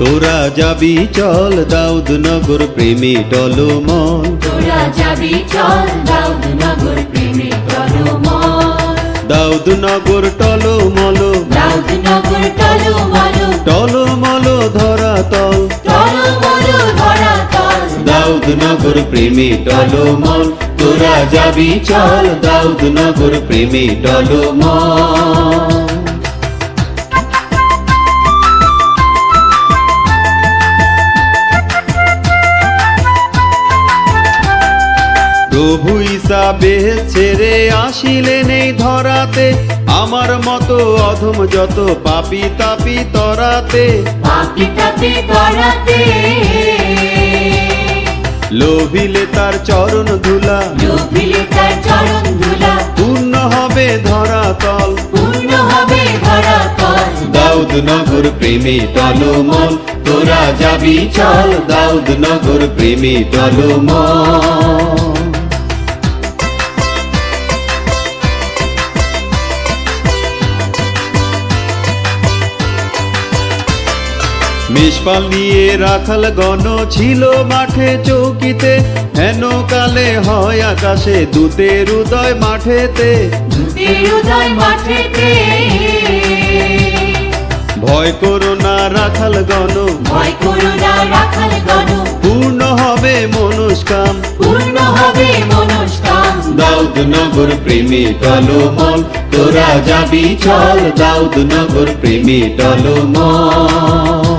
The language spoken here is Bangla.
তোরা যাবি চল দাউদ নগর প্রেমী টলমল। তোরা যাবি চল দাউদ নগর প্রেমে টলমল। দাউদ নগর টলমল। দাউদ নগর টলমল। টলমল ধরা তল। টলমল ধরা তল। দাউদ নগর প্রেমী টলমল। তোরা যাবি চল দাউদ নগর প্রেমী টলমল। প্রভু ইসাবে ছেড়ে আসিলেন এই ধরাতে। আমার মতো অধম যত পাপি তাপি তরাতে। পাপি তাপি করাতে লোভিলে তার চরণ ধুলা। লোভিলে তার চরণ ধুলা। পূর্ণ হবে ধরাতল পূর্ণ হবে দাউদ নগর প্রেমী টলমল। তোরা যাবি চল দাউদ নগর প্রেমী টলমল। মেষপাল নিয়ে রাখাল গণ ছিল মাঠে চৌকিতে। হেন কালে হয় আকাশে দূতের উদয় মাঠেতে। দূতের হৃদয় মাঠেতে। ভয় করো না রাখাল গণ। ভয় করো না রাখাল গণ। পূর্ণ হবে মনুষ্কাম পূর্ণ হবে মনস্কাম। দাউদ নগর প্রেমী টলমল। তোরা যাবি চল দাউদ নগর প্রেমী টলমল।